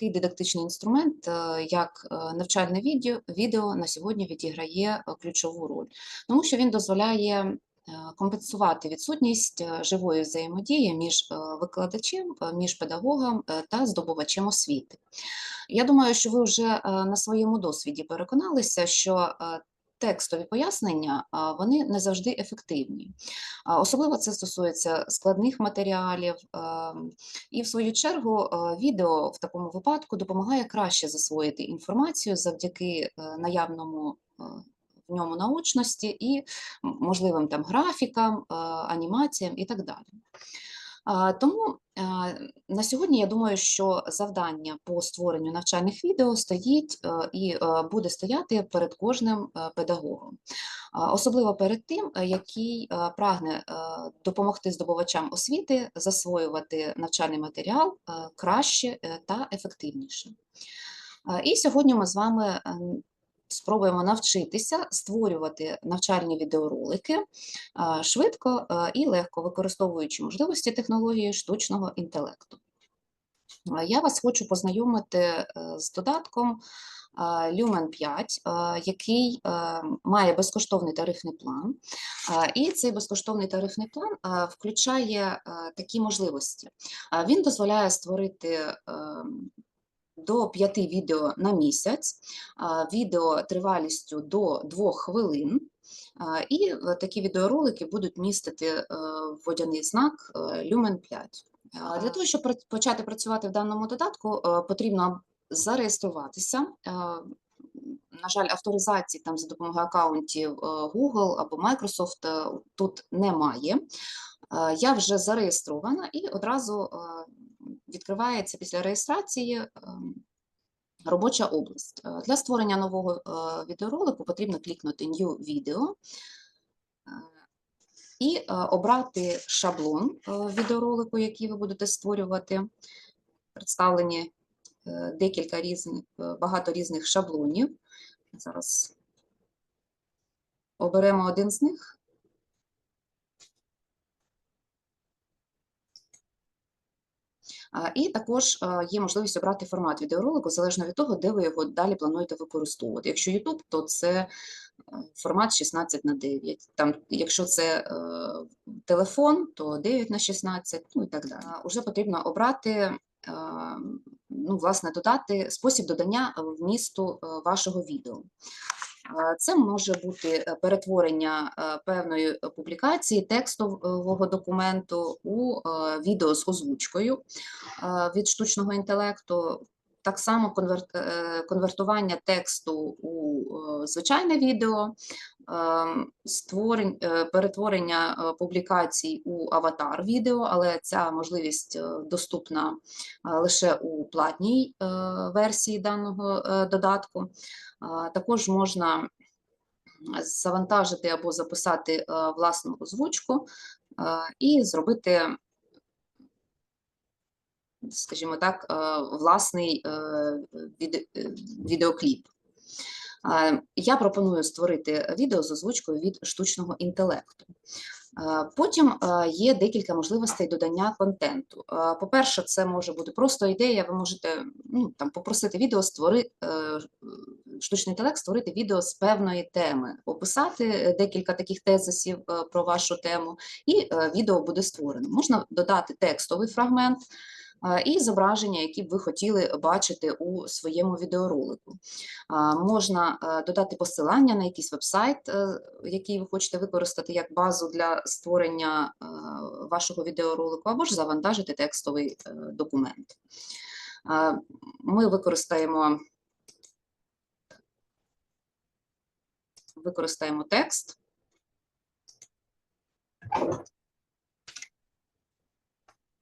такий дидактичний інструмент, е, як е, навчальне відео, відео на сьогодні відіграє е, ключову роль, тому що він дозволяє компенсувати відсутність живої взаємодії між викладачем, між педагогом та здобувачем освіти. Я думаю, що ви вже на своєму досвіді переконалися, що текстові пояснення вони не завжди ефективні. Особливо це стосується складних матеріалів, ем, і в свою чергу е, відео в такому випадку допомагає краще засвоїти інформацію завдяки е, наявному е, в ньому наочності і можливим там графікам, анімаціям і так далі. Тому на сьогодні я думаю, що завдання по створенню навчальних відео стоїть е, і е, буде стояти перед кожним е, педагогом, особливо перед тим, який прагне допомогти здобувачам освіти засвоювати навчальний матеріал краще та ефективніше. І сьогодні ми з вами ем, спробуємо навчитися створювати навчальні відеоролики швидко і легко використовуючи можливості технології штучного інтелекту. Я вас хочу познайомити е, з додатком Lumen 5, який е, має безкоштовний тарифний план. І цей безкоштовний тарифний план включає такі можливості. Він дозволяє створити ем, до 5 відео на місяць, відео тривалістю до 2 хвилин. І е, такі відеоролики будуть містити е, водяний знак е, Lumen 5. Для того, щоб почати працювати в даному додатку, е, потрібно зареєструватися. Е, На жаль, авторизації там за допомогою акаунтів е, Google або Microsoft е, тут немає. Е, Я вже зареєстрована і одразу е, відкривається після реєстрації ем, робоча область. Е, Для створення нового е, відеоролику потрібно клікнути New Video е, і обрати шаблон відеоролику, який ви будете створювати. Представлені декілька різних, багато різних шаблонів. Зараз оберемо один з них. І також е, є можливість обрати формат відеоролику залежно від того, де ви його далі плануєте використовувати. Якщо YouTube, то це е, формат 16 на 9. Там, якщо це е, телефон, то 9 на 16, ну і так далі. Уже потрібно обрати, ну, власне, додати спосіб додання вмісту вашого відео. Це може бути е, перетворення е, певної публікації текстового документу у е, відео з озвучкою від штучного інтелекту. Так само конверт, конвертування тексту у звичайне відео, створень, е, перетворення е, публікацій у аватар відео, але ця можливість е, доступна лише у платній версії даного додатку. Також можна завантажити або записати власну озвучку і зробити, скажімо так, власний віде- відеокліп. Е, Я пропоную створити відео з озвучкою від штучного інтелекту. Е, Потім е, є декілька можливостей додання контенту. По-перше, це може бути просто ідея. Ви можете ну, там, попросити відео створи, е, штучний інтелект створити відео з певної теми, описати декілька таких тезисів про вашу тему, і відео буде створено. Можна додати текстовий фрагмент. І зображення, які б ви хотіли бачити у своєму відеоролику. Можна е, додати посилання на якийсь веб-сайт, е, який ви хочете використати як базу для створення е, вашого відеоролику, або ж завантажити текстовий документ. Ми використаємо, використаємо текст.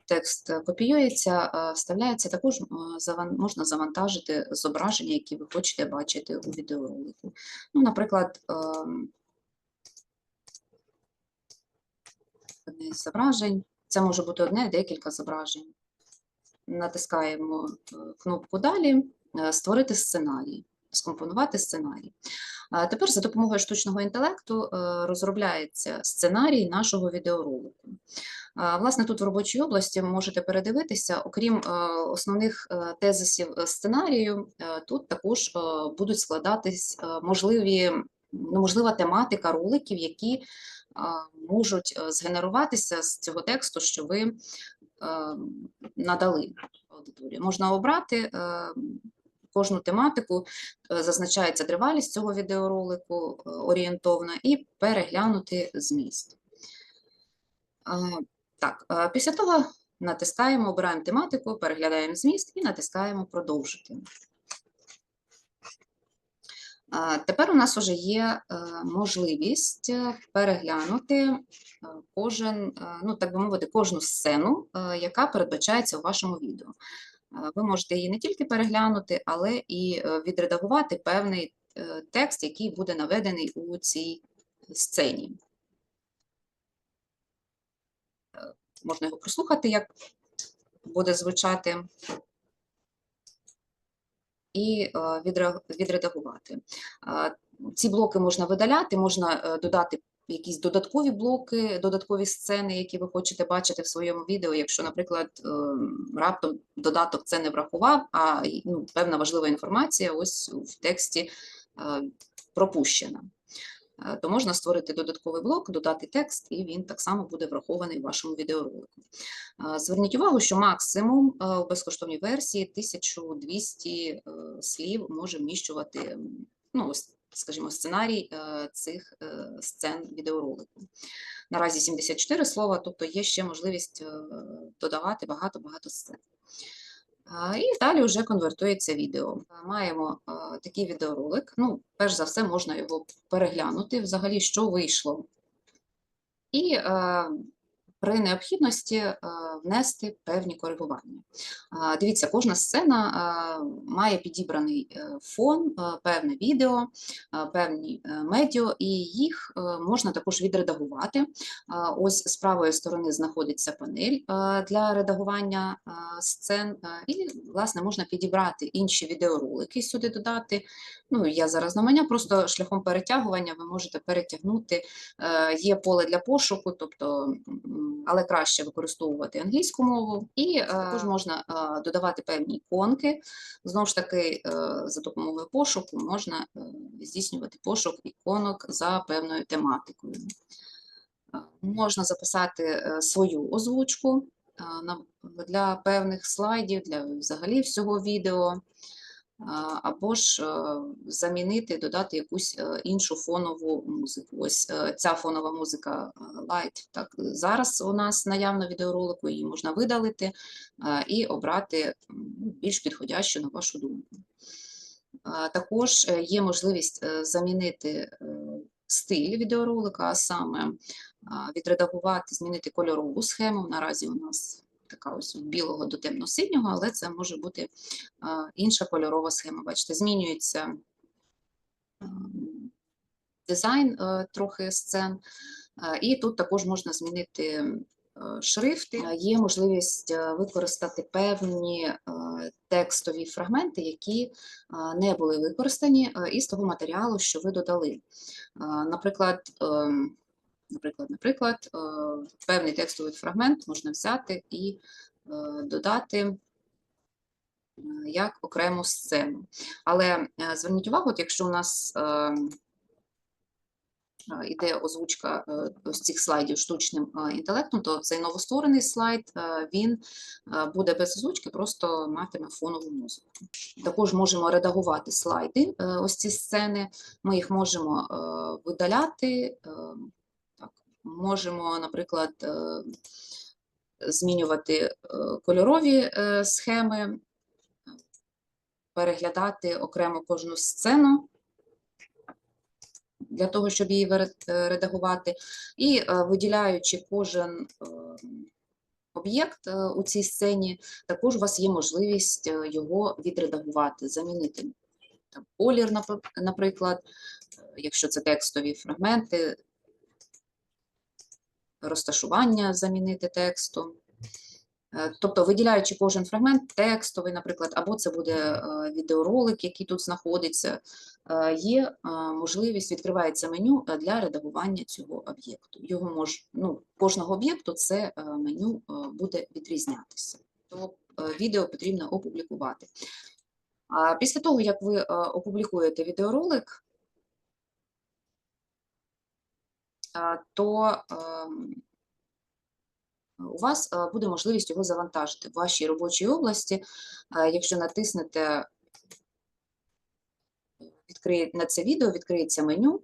Текст копіюється, вставляється, також е, можна завантажити зображення, які ви хочете бачити у відеоролику. Ну, наприклад, ем, одне із зображень. Це може бути одне, декілька зображень. Натискаємо е, кнопку Далі, е, створити сценарій, скомпонувати сценарій. Тепер за допомогою штучного інтелекту е, розробляється сценарій нашого відеоролику. Власне, тут в робочій області ви можете передивитися, окрім е, основних е, тезисів сценарію, тут також будуть складатись можливі, можлива тематика роликів, які можуть згенеруватися з цього тексту, що ви надали аудиторії. Можна обрати кожну тематику, е, зазначається тривалість цього відеоролику е, орієнтовно, і переглянути зміст. Так, після того натискаємо, обираємо тематику, переглядаємо зміст і натискаємо продовжити. Тепер у нас вже є е, можливість е, переглянути е, кожен, е, ну так би мовити, кожну сцену, е, яка передбачається у вашому відео. Е, Ви можете її не тільки переглянути, але і е, відредагувати певний е, текст, який буде наведений у цій сцені. можна його прослухати, як буде звучати, і відредагувати. Ці блоки можна видаляти, можна додати якісь додаткові блоки, додаткові сцени, які ви хочете бачити в своєму відео. Якщо, наприклад, е, раптом додаток це не врахував, а ну, певна важлива інформація ось в тексті е, пропущена е, то можна створити додатковий блок, додати текст, і він так само буде врахований в вашому відеоролику. Зверніть увагу, що максимум у безкоштовній версії 1200 е, слів може вміщувати, ну, ось, скажімо, сценарій е, цих е, сцен відеоролику. Наразі 74 слова, тобто є ще можливість е, додавати багато-багато сцен. І далі вже конвертується відео. Маємо такий відеоролик. Ну, перш за все, можна його переглянути, взагалі, що вийшло. І при необхідності е, внести певні коригування. Дивіться, кожна сцена е, має підібраний е, фон, певне відео, певні медіа, і їх можна також відредагувати. Ось з правої сторони знаходиться панель для редагування сцен, і, власне, можна підібрати інші відеоролики сюди додати. Ну, я зараз на мене, просто шляхом перетягування ви можете перетягнути. Є поле для пошуку, тобто, але краще використовувати англійську мову, і е, також можна е, додавати певні іконки. Знову ж таки, е, за допомогою пошуку можна здійснювати пошук іконок за певною тематикою. Можна записати свою озвучку для певних слайдів, для взагалі всього відео, або ж е, замінити, додати якусь е, іншу фонову музику. Ось е, ця фонова музика Light. Так, зараз у нас наявна відеоролику, її можна видалити і обрати ну, більш підходящу на вашу думку. Також є можливість замінити стиль відеоролика, а саме відредагувати, змінити кольорову схему. Наразі у нас така ось від білого до темно-синього, але це може бути інша кольорова схема. Бачите, змінюється дизайн трохи сцен, і тут також можна змінити шрифти. Є можливість використати певні текстові фрагменти, які не були використані із того матеріалу, що ви додали. Наприклад, ем, наприклад, наприклад, е, певний текстовий фрагмент можна взяти і е, додати е, як окрему сцену. Але зверніть увагу, от якщо у нас іде озвучка ось цих слайдів штучним інтелектом, то цей новостворений слайд він буде без озвучки, просто матиме фонову музику. Також можемо редагувати слайди, ось ці сцени. Ми їх можемо видаляти. Можемо, наприклад, е, змінювати е, кольорові е, схеми, переглядати окремо кожну сцену для того, щоб її редагувати, і виділяючи кожен об'єкт у цій сцені, також у вас є можливість його відредагувати, замінити. Там, колір, наприклад, якщо це текстові фрагменти, розташування замінити тексту. Е, Тобто, виділяючи кожен фрагмент, текстовий, наприклад, або це буде е, відеоролик, який тут знаходиться, е, є можливість, відкривається меню для редагування цього об'єкту. Його мож, ну, кожного об'єкту це меню буде відрізнятися. Тому відео потрібно опублікувати. Після того, як ви опублікуєте відеоролик, то ем, у вас буде можливість його завантажити в вашій робочій області. Якщо натиснете відкриє, на це відео, відкриється меню,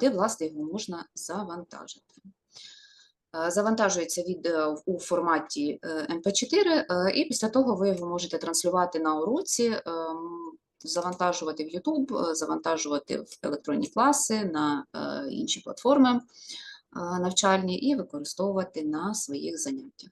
де, власне, його можна завантажити. Завантажується відео у форматі е, MP4, е, і після того ви його можете транслювати на уроці, ем, завантажувати в YouTube, е, завантажувати в електронні класи, на е, інші платформи е, навчальні і використовувати на своїх заняттях.